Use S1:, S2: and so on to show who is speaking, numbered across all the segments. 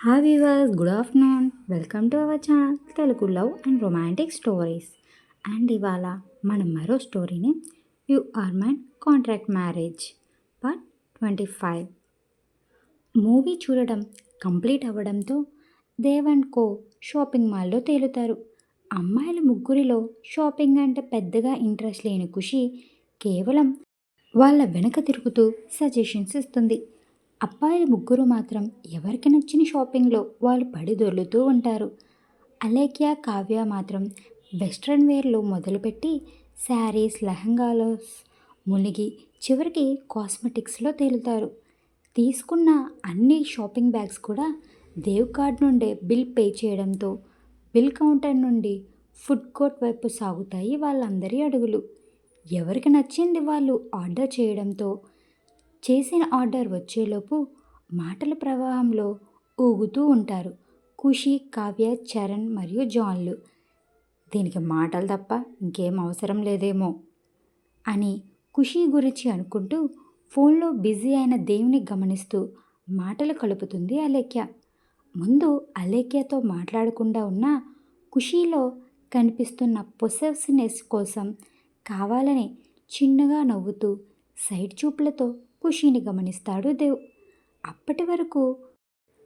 S1: Hi viewers good afternoon welcome to our channel Telugu love and romantic stories and ఇవాళ మనం మరో స్టోరీని you are my contract marriage part twenty five movie చూడడం complete అవ్వడంతో Dev and co shopping మాల్లో తేలుతారు. అమ్మాయిల ముగ్గురిలో షాపింగ్ అంటే పెద్దగా ఇంట్రెస్ట్ లేని ఖుషి కేవలం వాళ్ళ వెనక తిరుగుతూ సజెషన్స్ ఇస్తుంది. అబ్బాయిలు ముగ్గురు మాత్రం ఎవరికి నచ్చిన షాపింగ్లో వాళ్ళు పడి దొర్లుతూ ఉంటారు. అలేఖ్య కావ్య మాత్రం వెస్ట్రన్ వేర్లో మొదలుపెట్టి శారీస్ లెహంగాలో మునిగి చివరికి కాస్మెటిక్స్లో తేలుతారు. తీసుకున్న అన్ని షాపింగ్ బ్యాగ్స్ కూడా దేవ్ కార్డ్ నుండే బిల్ పే చేయడంతో బిల్ కౌంటర్ నుండి ఫుడ్ కోర్ట్ వైపు సాగుతాయి వాళ్ళందరి అడుగులు. ఎవరికి నచ్చింది వాళ్ళు ఆర్డర్ చేయడంతో చేసిన ఆర్డర్ వచ్చేలోపు మాటల ప్రవాహంలో ఊగుతూ ఉంటారు ఖుషి కావ్య చరణ్ మరియు జాన్లు. దీనికి మాటలు తప్ప ఇంకేం అవసరం లేదేమో అని ఖుషి గురించి అనుకుంటూ ఫోన్లో బిజీ అయిన దేవుని గమనిస్తూ మాటలు కలుపుతుంది అలేఖ్య. ముందు అలేఖ్యతో మాట్లాడకుండా ఉన్న ఖుషీలో కనిపిస్తున్న పొసెసివ్నెస్ కోసం కావాలని చిన్నగా నవ్వుతూ సైడ్ చూపులతో ఖుషీని గమనిస్తాడు దేవ్. అప్పటి వరకు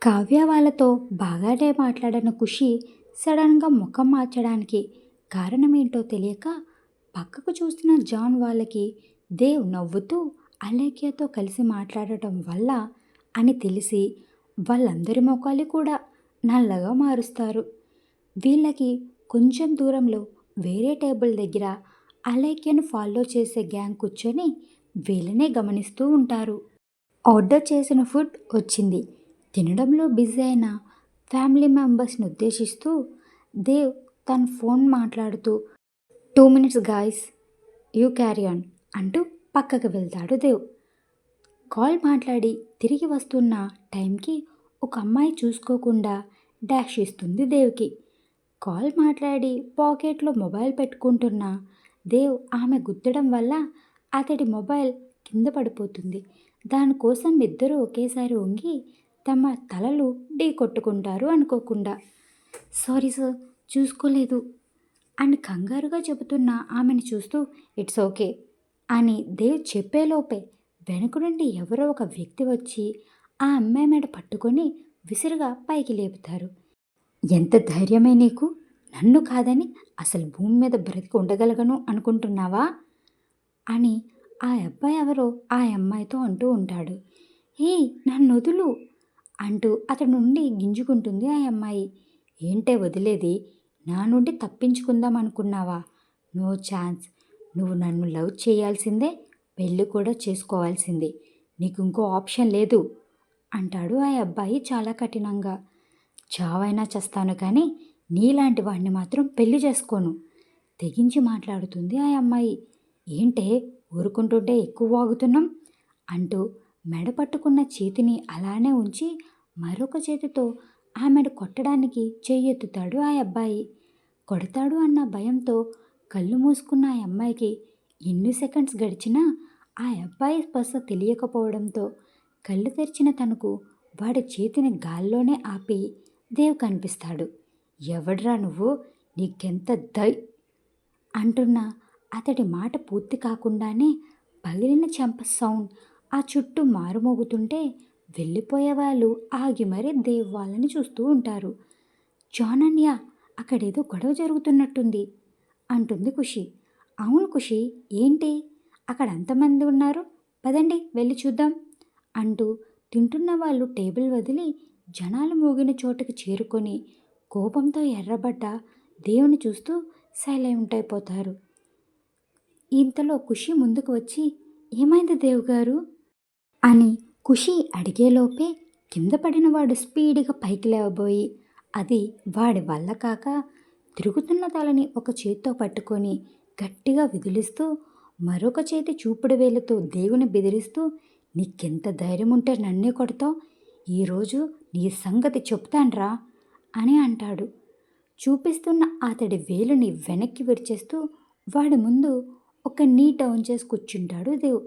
S1: కావ్య వాళ్ళతో బాగానే మాట్లాడిన ఖుషి సడన్గా ముఖం మార్చడానికి కారణమేంటో తెలియక పక్కకు చూసిన జాన్ వాళ్ళకి దేవ్ నవ్వుతూ అలేఖ్యతో కలిసి మాట్లాడటం వల్ల అని తెలిసి వాళ్ళందరి ముఖాలు కూడా నల్లగా మారుస్తారు. వీళ్ళకి కొంచెం దూరంలో వేరే టేబుల్ దగ్గర అలేఖ్యను ఫాలో చేసే గ్యాంగ్ కూర్చొని వీళ్ళనే గమనిస్తూ ఉంటారు. ఆర్డర్ చేసిన ఫుడ్ వచ్చింది. తినడంలో బిజీ అయిన ఫ్యామిలీ మెంబర్స్ని ఉద్దేశిస్తూ దేవ్ తన ఫోన్ మాట్లాడుతూ two minutes guys you carry on అంటూ పక్కకు వెళ్తాడు దేవ్. కాల్ మాట్లాడి తిరిగి వస్తున్న టైంకి ఒక అమ్మాయి చూసుకోకుండా డాష్ ఇస్తుంది దేవ్కి. కాల్ మాట్లాడి పాకెట్లో మొబైల్ పెట్టుకుంటున్న దేవ్ ఆమె గుద్దడం వల్ల అతడి మొబైల్ కింద పడిపోతుంది. దానికోసం ఇద్దరూ ఒకేసారి వంగి తమ తలలు ఢీ కొట్టుకుంటారు అనుకోకుండా. సారీ సార్ చూసుకోలేదు అని కంగారుగా చెబుతున్న ఆమెను చూస్తూ ఇట్స్ ఓకే అని దేవ్ చెప్పేలోపే వెనుక నుండి ఎవరో ఒక వ్యక్తి వచ్చి ఆ అమ్మాయి మీద పట్టుకొని విసురుగా పైకి లేపుతారు. ఎంత ధైర్యమే నీకు? నన్ను కాదని అసలు భూమి మీద బ్రతికి ఉండగలగను అనుకుంటున్నావా? అని ఆ అబ్బాయి ఎవరో ఆ అమ్మాయితో అంటూ ఉంటాడు. ఏ నన్ను వదులు అంటూ అతడి నుండి గింజుకుంటుంది ఆ అమ్మాయి. ఏంటే వదిలేది? నా నుండి తప్పించుకుందాం అనుకున్నావా? No chance. నువ్వు నన్ను లవ్ చేయాల్సిందే పెళ్ళి కూడా చేసుకోవాల్సిందే. నీకు ఇంకో ఆప్షన్ లేదు అంటాడు ఆ అబ్బాయి చాలా కఠినంగా. చావైనా చేస్తాను కానీ నీలాంటి వాడిని మాత్రం పెళ్ళి చేసుకోను తెగించి మాట్లాడుతుంది ఆ అమ్మాయి. ఏంటే ఊరుకుంటుంటే ఎక్కువ వాగుతున్నాం అంటూ మెడ పట్టుకున్న చేతిని అలానే ఉంచి మరొక చేతితో ఆమెను కొట్టడానికి చెయ్యెత్తుతాడు ఆ అబ్బాయి. కొడతాడు అన్న భయంతో కళ్ళు మూసుకున్న ఆ అమ్మాయికి ఎన్ని సెకండ్స్ గడిచినా ఆ అబ్బాయి స్పర్శ తెలియకపోవడంతో కళ్ళు తెరిచిన తనకు వాడి చేతిని గాల్లోనే ఆపి దేవ్ కనిపిస్తాడు. ఎవడ్రా నువ్వు? నీకెంత దై అంటున్న అతడి మాట పూర్తి కాకుండానే పగిలిన చెంప సౌండ్ ఆ చుట్టూ మారుమోగుతుంటే వెళ్ళిపోయే వాళ్ళు ఆగి మరీ దేవ్ వాళ్ళని చూస్తూ ఉంటారు. జానన్య అక్కడేదో గొడవ జరుగుతున్నట్టుంది అంటుంది ఖుషి. అవును ఖుషి ఏంటి? అక్కడ అంతమంది ఉన్నారు? పదండి వెళ్ళి చూద్దాం అంటూ తింటున్న వాళ్ళు టేబుల్ వదిలి జనాలు మోగిన చోటుకి చేరుకొని కోపంతో ఎర్రబడ్డ దేవుని చూస్తూ సైలెంట్ అయిపోతారు. ఇంతలో ఖుషి ముందుకు వచ్చి ఏమైంది దేవుగారు? అని ఖుషి అడిగేలోపే కింద పడిన వాడు స్పీడ్గా పైకి లేవబోయి అది వాడి వల్ల కాక తిరుగుతున్న తలని ఒక చేత్తో పట్టుకొని గట్టిగా విదిలిస్తూ మరొక చేతి చూపుడు వేలుతో దేవుని బెదిరిస్తూ నీకెంత ధైర్యం ఉంటే నన్నే కొడతావు? ఈరోజు నీ సంగతి చెప్తాన్రా? అని అంటాడు. చూపిస్తున్న అతడి వేలుని వెనక్కి విరిచేస్తూ వాడి ముందు ఒక నీ డౌన్ చేసి కూర్చుంటాడు దేవ్.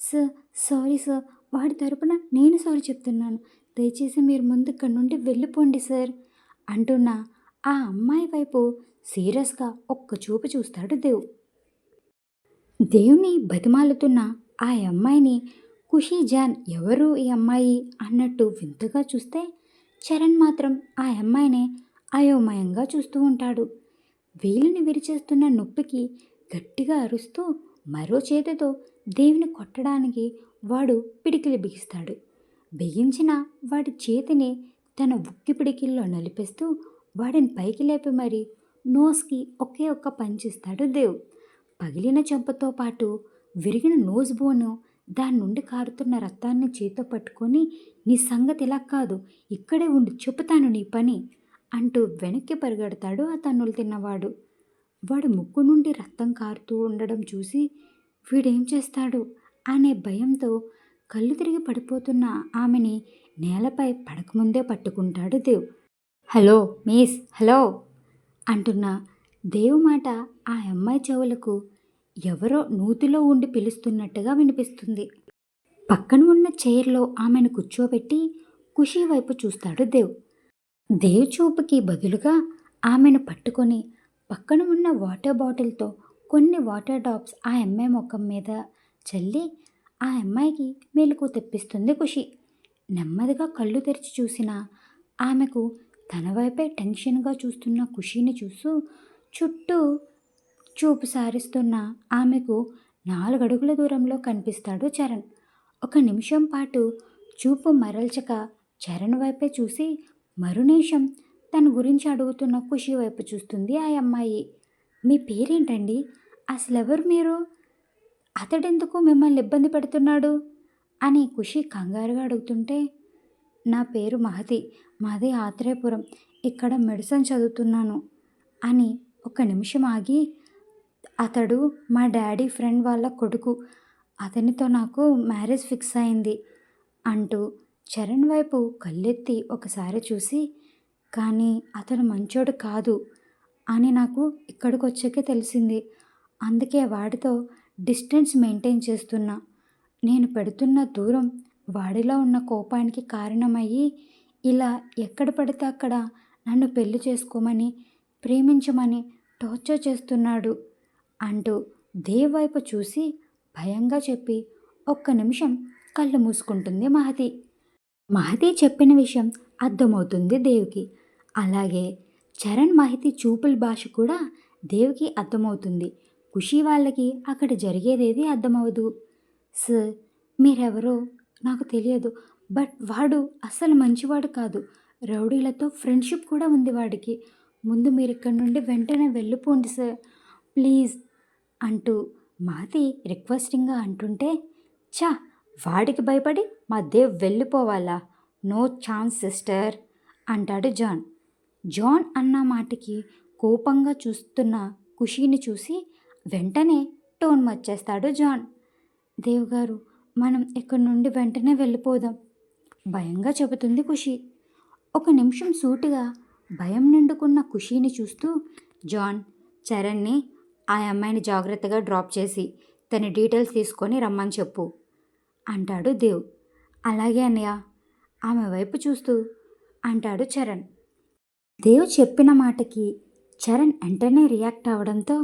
S1: సార్ సారీ సార్ వాడి తరపున నేను సారీ చెప్తున్నాను. దయచేసి మీరు ముందు ఇక్కడి నుండి వెళ్ళిపోండి సార్ అంటున్న ఆ అమ్మాయి వైపు సీరియస్గా ఒక్క చూపు చూస్తాడు దేవ్. దేవుని బతిమాలుతున్న ఆ అమ్మాయిని ఖుషీ జాన్ ఎవరు ఈ అమ్మాయి అన్నట్టు వింతగా చూస్తే చరణ్ మాత్రం ఆ అమ్మాయినే అయోమయంగా చూస్తూ ఉంటాడు. వేలిని విరిచేస్తున్న నొప్పికి గట్టిగా అరుస్తూ మరో చేతితో దేవుని కొట్టడానికి వాడు పిడికిలి బిగిస్తాడు. బిగించిన వాడి చేతిని తన ఉక్కి పిడికిల్లో నలిపేస్తూ వాడిని పైకి లేపి మరి నోస్కి ఒకే ఒక్క పంచిస్తాడు దేవ్. పగిలిన చెంపతో పాటు విరిగిన నోజ్ బోను దాని నుండి కారుతున్న రక్తాన్ని చేతో పట్టుకొని నీ సంగతి ఇలా కాదు ఇక్కడే ఉండి చెప్పుతాను నీ పని అంటూ వెనక్కి పరిగెడతాడు ఆ తన్నులు తిన్నవాడు. వాడు ముక్కు నుండి రక్తం కారుతూ ఉండడం చూసి వీడేం చేస్తాడు అనే భయంతో కళ్ళు తిరిగి పడిపోతున్న ఆమెని నేలపై పడకముందే పట్టుకుంటాడు దేవ్. హలో మీస్ హలో అంటున్న దేవు మాట ఆ అమ్మాయి చెవులకు ఎవరో నూతిలో ఉండి పిలుస్తున్నట్టుగా వినిపిస్తుంది. పక్కన ఉన్న చైర్లో ఆమెను కూర్చోబెట్టి ఖుషి వైపు చూస్తాడు దేవ్. దేవ్ చూపుకి బదులుగా ఆమెను పట్టుకొని పక్కన ఉన్న వాటర్ బాటిల్తో కొన్ని వాటర్ డ్రాప్స్ ఆ అమ్మాయి ముఖం మీద చల్లి ఆ అమ్మాయికి మెలకు తెప్పిస్తుంది ఖుషి. నెమ్మదిగా కళ్ళు తెరిచి చూసిన ఆమెకు తన వైపే టెన్షన్గా చూస్తున్న ఖుషిని చూస్తూ చుట్టూ చూపు సారిస్తున్న ఆమెకు నాలుగడుగుల దూరంలో కనిపిస్తాడు చరణ్. ఒక నిమిషం పాటు చూపు మరల్చక చరణ్ వైపే చూసి మరు నిమిషం తన గురించి అడుగుతున్న ఖుషి వైపు చూస్తుంది ఆ అమ్మాయి. మీ పేరేంటండి? అసలు ఎవరు మీరు? అతడెందుకు మిమ్మల్ని ఇబ్బంది పెడుతున్నాడు? అని ఖుషి కంగారుగా అడుగుతుంటే నా పేరు మహతి. మాది ఆత్రేయపురం. ఇక్కడ మెడిసిన్ చదువుతున్నాను. అని ఒక నిమిషం ఆగి అతడు మా డాడీ ఫ్రెండ్ వాళ్ళ కొడుకు. అతనితో నాకు మ్యారేజ్ ఫిక్స్ అయింది అంటూ చరణ్ వైపు కళ్ళెత్తి ఒకసారి చూసి కానీ అతను మంచోడు కాదు అని నాకు ఇక్కడికి వచ్చాకే తెలిసింది. అందుకే వాడితో డిస్టెన్స్ మెయింటైన్ చేస్తున్నా. నేను పెడుతున్న దూరం వాడిలో ఉన్న కోపానికి కారణమయ్యి ఇలా ఎక్కడ పడితే అక్కడ నన్ను పెళ్ళి చేసుకోమని ప్రేమించమని టార్చర్ చేస్తున్నాడు అంటూ దేవ్ వైపు చూసి భయంగా చెప్పి ఒక్క నిమిషం కళ్ళు మూసుకుంటుంది మహతి. మహతి చెప్పిన విషయం అర్థమవుతుంది దేవ్కి. అలాగే చరణ్ మహితి చూపుల భాష కూడా దేవ్కి అర్థమవుతుంది. ఖుషి వాళ్ళకి అక్కడ జరిగేదేది అర్థమవదు సార్ మీరెవరో నాకు తెలియదు. బట్ వాడు అస్సలు మంచివాడు కాదు. రౌడీలతో ఫ్రెండ్షిప్ కూడా ఉంది వాడికి. ముందు మీరు ఇక్కడి నుండి వెంటనే వెళ్ళిపోండి సార్. ప్లీజ్ అంటూ మాతి రిక్వెస్టింగ్గా అంటుంటే చా వాడికి భయపడి మా దేవ్ వెళ్ళిపోవాలా? నో ఛాన్స్ సిస్టర్ అంటాడు జాన్. జాన్ అన్న మాటకి కోపంగా చూస్తున్న ఖుషీని చూసి వెంటనే టోన్ మర్చేస్తాడు జాన్. దేవ్ గారు మనం ఇక్కడి నుండి వెంటనే వెళ్ళిపోదాం భయంగా చెబుతుంది ఖుషి. ఒక నిమిషం సూటిగా భయం నిండుకున్న ఖుషీని చూస్తూ జాన్ చరణ్ని ఆ అమ్మాయిని జాగ్రత్తగా డ్రాప్ చేసి తన డీటెయిల్స్ తీసుకొని రమ్మని చెప్పు అంటాడు దేవ్. అలాగే అన్నయ్య ఆమె వైపు చూస్తూ అంటాడు చరణ్. దేవ్ చెప్పిన మాటకి చరణ్ వెంటనే రియాక్ట్ అవడంతో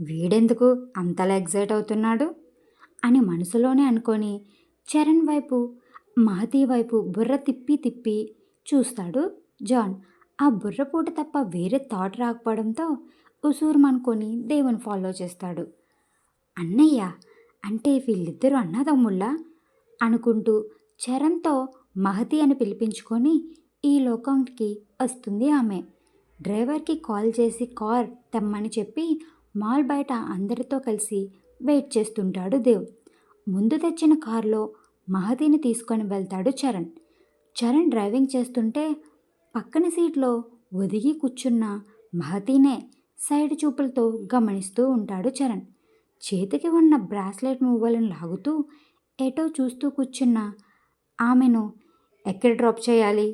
S1: వీడెందుకు అంతలా ఎగ్జైట్ అవుతున్నాడు? అని మనసులోనే అనుకొని చరణ్ వైపు మహతి వైపు బుర్ర తిప్పి తిప్పి చూస్తాడు జాన్. ఆ బుర్రపూట తప్ప వేరే థాట్ రాకపోవడంతో ఉసూరుమనుకొని దేవుని ఫాలో చేస్తాడు. అన్నయ్య అంటే వీళ్ళిద్దరూ అన్నదమ్ముళ్ళ? అనుకుంటూ చరణ్తో మహతి అని పిలిపించుకొని ఈ లోకంకి వస్తుంది ఆమె. డ్రైవర్కి కాల్ చేసి కార్ తెమ్మని చెప్పి మాల్ బయట అందరితో కలిసి వెయిట్ చేస్తుంటాడు దేవ్. ముందు తెచ్చిన కారులో మహతిని తీసుకొని వెళ్తాడు చరణ్. చరణ్ డ్రైవింగ్ చేస్తుంటే పక్కన సీట్లో ఒదిగి కూర్చున్న మహతీనే సైడ్ చూపులతో గమనిస్తూ ఉంటాడు చరణ్. చేతికి ఉన్న బ్రాస్లెట్ మువ్వలను లాగుతూ ఎటో చూస్తూ కూర్చున్న ఆమెను ఎక్కడ డ్రాప్ చేయాలి?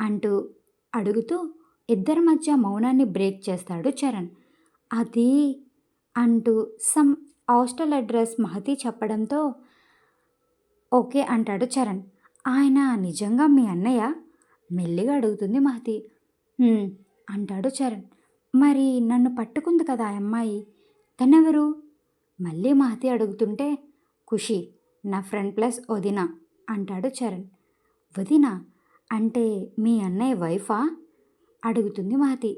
S1: అంటూ అడుగుతూ ఇద్దరి మధ్య మౌనాన్ని బ్రేక్ చేస్తాడు చరణ్. అది అంటూ సమ్ హాస్టల్ అడ్రస్ మహతి చెప్పడంతో ఓకే అంటాడు చరణ్. ఆయన నిజంగా మీ అన్నయ్య? మెల్లిగా అడుగుతుంది మహతి. అంటాడు చరణ్. మరి నన్ను పట్టుకుంది కదా ఆ అమ్మాయి? తనెవరు? మళ్ళీ మహతి అడుగుతుంటే ఖుషి నా ఫ్రెండ్ ప్లస్ వదిన అంటాడు చరణ్. వదినా? అంటే మీ అన్నయ్య వైఫా? అడుగుతుంది మహతి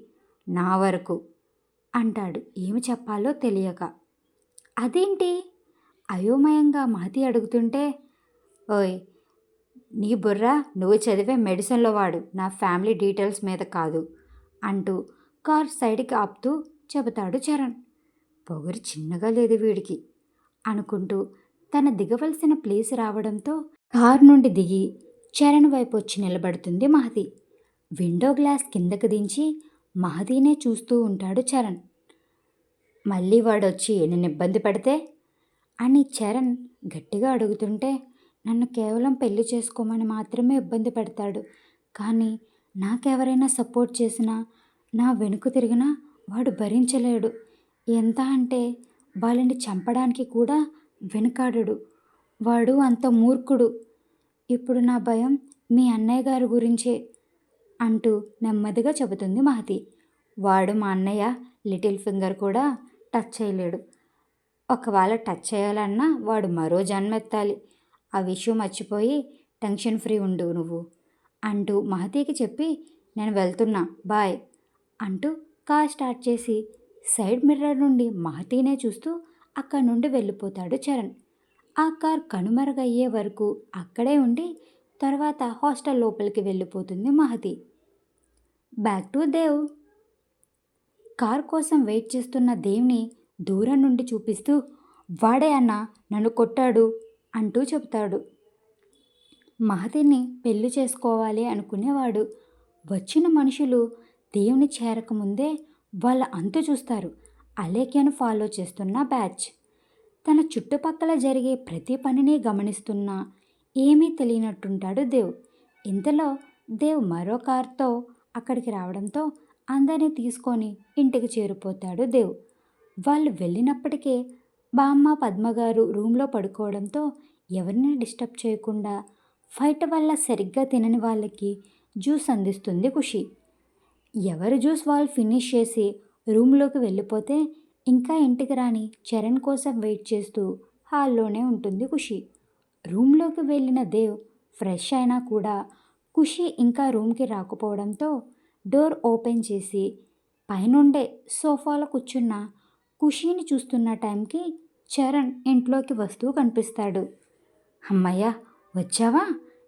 S1: నా వరకు అంటాడు. ఏమి చెప్పాలో తెలియక. అదేంటి? అయోమయంగా మహతి అడుగుతుంటే ఓయ్ నీ బుర్ర నువ్వు చదివే మెడిసిన్లో వాడు. నా ఫ్యామిలీ డీటెయిల్స్ మీద కాదు అంటూ కార్ సైడ్కి ఆపుతూ చెబుతాడు చరణ్. పొగరు చిన్నగా లేదు వీడికి అనుకుంటూ తన దిగవలసిన ప్లేస్ రావడంతో కార్ నుండి దిగి చరణ్ వైపు వచ్చి నిలబడుతుంది మహతి. విండో గ్లాస్ కిందకు దించి మహతీనే చూస్తూ ఉంటాడు చరణ్. మళ్ళీ వాడొచ్చి నిన్ను ఇబ్బంది పడితే? అని చరణ్ గట్టిగా అడుగుతుంటే నన్ను కేవలం పెళ్ళి చేసుకోమని మాత్రమే ఇబ్బంది పెడతాడు. కానీ నాకెవరైనా సపోర్ట్ చేసినా నా వెనుక తిరిగినా వాడు భరించలేడు. ఎంత అంటే వాళ్ళని చంపడానికి కూడా వెనుకాడడు. వాడు అంత మూర్ఖుడు. ఇప్పుడు నా భయం మీ అన్నయ్య గారి గురించే అంటూ నెమ్మదిగా చెబుతుంది మహతి. వాడు మా అన్నయ్య లిటిల్ ఫింగర్ కూడా టచ్ చేయలేడు. ఒకవేళ టచ్ చేయాలన్నా వాడు మరో జన్మెత్తాలి. ఆ విషయం మర్చిపోయి టెన్షన్ ఫ్రీ ఉండు నువ్వు అంటూ మహతీకి చెప్పి నేను వెళ్తున్నా బాయ్ అంటూ కార్ స్టార్ట్ చేసి సైడ్ మిర్రర్ నుండి మహతీనే చూస్తూ అక్కడి నుండి వెళ్ళిపోతాడు చరణ్. ఆ కార్ కనుమరుగయ్యే వరకు అక్కడే ఉండి తర్వాత హాస్టల్ లోపలికి వెళ్ళిపోతుంది Mahati. Back to Dev. Car కోసం వెయిట్ చేస్తున్న దేవ్ని దూరం నుండి చూపిస్తూ వాడే అన్న నన్ను కొట్టాడు అంటూ చెబుతాడు. మహతిని పెళ్ళి చేసుకోవాలి అనుకునేవాడు. వచ్చిన మనుషులు దేవుని చేరకముందే వాళ్ళ అంతు చూస్తారు. అలేఖ్యను ఫాలో చేస్తున్న బ్యాచ్. తన చుట్టుపక్కల జరిగే ప్రతి పనిని గమనిస్తున్నా ఏమీ తెలియనట్టుంటాడు దేవ్. ఇంతలో దేవ్ మరో కార్తో అక్కడికి రావడంతో అందరినీ తీసుకొని ఇంటికి చేరిపోతాడు దేవ్. వాళ్ళు వెళ్ళినప్పటికే బామ్మ పద్మగారు రూమ్లో పడుకోవడంతో ఎవరిని డిస్టర్బ్ చేయకుండా ఫైట్ వల్ల సరిగ్గా తినని వాళ్ళకి జ్యూస్ అందిస్తుంది ఖుషి. ఎవరు జ్యూస్ వాళ్ళు ఫినిష్ చేసి రూమ్లోకి వెళ్ళిపోతే ఇంకా ఇంటికి రాని చరణ్ కోసం వెయిట్ చేస్తూ హాల్లోనే ఉంటుంది ఖుషి. రూమ్లోకి వెళ్ళిన దేవ్ ఫ్రెష్ అయినా కూడా ఖుషి ఇంకా రూమ్కి రాకపోవడంతో డోర్ ఓపెన్ చేసి పైనుండే సోఫాలో కూర్చున్న ఖుషీని చూస్తున్న టైంకి చరణ్ ఇంట్లోకి వస్తూ కనిపిస్తాడు. అమ్మయ్య వచ్చావా?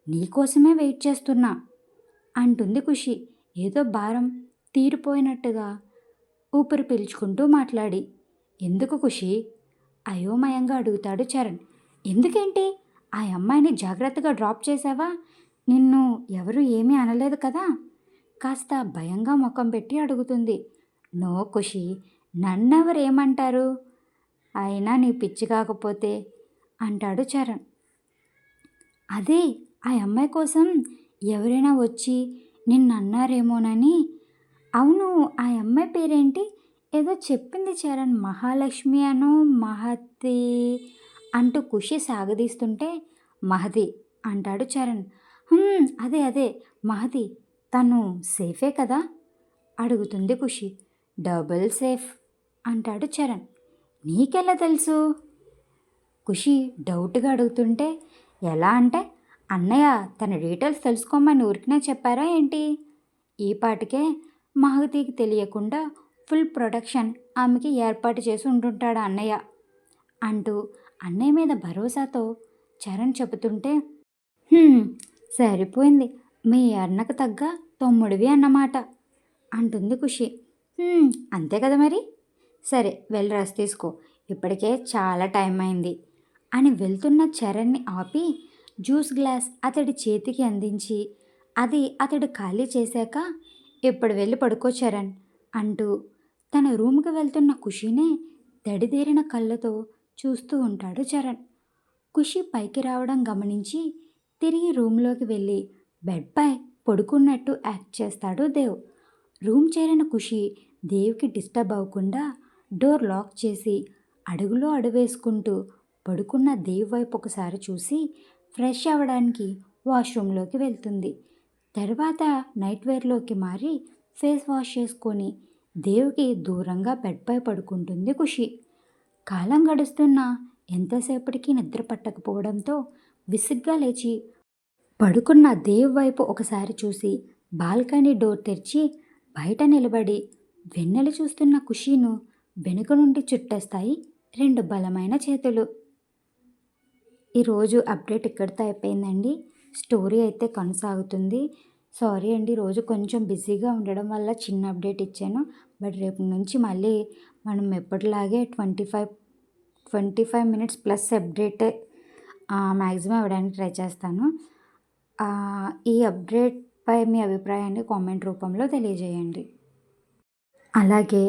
S1: నీకోసమే వెయిట్ చేస్తున్నా అంటుంది ఖుషి. ఏదో భారం తీరిపోయినట్టుగా ఊపిరి పీల్చుకుంటూ మాట్లాడి. ఎందుకు ఖుషి? అయోమయంగా అడుగుతాడు చరణ్. ఎందుకేంటి? ఆ అమ్మాయిని జాగ్రత్తగా డ్రాప్ చేసావా? నిన్ను ఎవరు ఏమీ అనలేదు కదా? కాస్త భయంగా ముఖం పెట్టి అడుగుతుంది. నో ఖుషి నన్నెవరు ఏమంటారు అయినా నీ పిచ్చి కాకపోతే అంటాడు చరణ్. అదే ఆ అమ్మాయి కోసం ఎవరైనా వచ్చి నిన్ను అన్నారేమోనని అవును ఆ అమ్మాయి పేరేంటి? ఏదో చెప్పింది చరణ్. మహాలక్ష్మి అను మహతి అంటూ ఖుషి సాగదీస్తుంటే మహది అంటాడు చరణ్. "హ్మ్, అదే అదే మహది తను సేఫే కదా? అడుగుతుంది ఖుషి. డబుల్ సేఫ్ అంటాడు చరణ్. నీకెలా తెలుసు? ఖుషి డౌట్గా అడుగుతుంటే ఎలా అంటే అన్నయ్య తన డీటెయిల్స్ తెలుసుకోమని ఊరికినే చెప్పారా ఏంటి? ఈ పాటికే మహతికి తెలియకుండా ఫుల్ ప్రొటెక్షన్ ఆమెకి ఏర్పాటు చేసి ఉంటుంటాడు అన్నయ్య. అంటూ అన్నయ్య మీద భరోసాతో చరణ్ చెబుతుంటే సరిపోయింది. మీ అన్నకు తగ్గ తమ్ముడివి అన్నమాట అంటుంది ఖుషి. అంతే కదా మరి? సరే వెళ్ళి రెస్ట్ తీసుకో. ఇప్పటికే చాలా టైం అయింది అని వెళ్తున్న చరణ్ని ఆపి జ్యూస్ గ్లాస్ అతడి చేతికి అందించి అది అతడు ఖాళీ చేశాక ఇప్పుడు వెళ్ళి పడుకో చరణ్ అంటూ తన రూమ్కి వెళ్తున్న ఖుషీనే తడిదేరిన కళ్ళతో చూస్తూ ఉంటాడు చరణ్. ఖుషి పైకి రావడం గమనించి తిరిగి రూమ్లోకి వెళ్ళి బెడ్పై పడుకున్నట్టు యాక్ట్ చేస్తాడు దేవ్. రూమ్ చేరిన ఖుషి దేవ్కి డిస్టర్బ్ అవ్వకుండా డోర్ లాక్ చేసి అడుగులో అడువేసుకుంటూ పడుకున్న దేవ్ వైపు ఒకసారి చూసి ఫ్రెష్ అవ్వడానికి వాష్రూమ్లోకి వెళ్తుంది. తర్వాత నైట్ వేర్లోకి మారి ఫేస్ వాష్ చేసుకొని దేవుకి దూరంగా బెడ్పై పడుకుంటుంది ఖుషి. కాలం గడుస్తున్నా ఎంతసేపటికి నిద్ర పట్టకపోవడంతో విసుగ్గా లేచి పడుకున్న దేవ్ వైపు ఒకసారి చూసి బాల్కనీ డోర్ తెరిచి బయట నిలబడి వెన్నెలు చూస్తున్న ఖుషీను వెనుక నుండి చుట్టేస్తాయి రెండు బలమైన చేతులు. ఈరోజు అప్డేట్ ఇక్కడితో అయిపోయిందండి. స్టోరీ అయితే కొనసాగుతుంది. సారీ అండి రోజు కొంచెం బిజీగా ఉండడం వల్ల చిన్న అప్డేట్ ఇచ్చాను. బట్ రేపు నుంచి మళ్ళీ మనం ఎప్పటిలాగే twenty five twenty five minutes plus update maximum ఇవ్వడానికి ట్రై చేస్తాను. ఈ అప్డేట్పై మీ అభిప్రాయాన్ని కామెంట్ రూపంలో తెలియజేయండి. అలాగే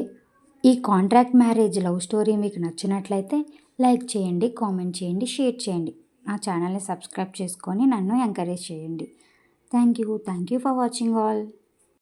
S1: ఈ కాంట్రాక్ట్ మ్యారేజ్ లవ్ స్టోరీ మీకు నచ్చినట్లయితే లైక్ చేయండి కామెంట్ చేయండి షేర్ చేయండి. నా ఛానల్ని సబ్స్క్రైబ్ చేసుకొని నన్ను ఎంకరేజ్ చేయండి. Thank you. Thank you for watching all.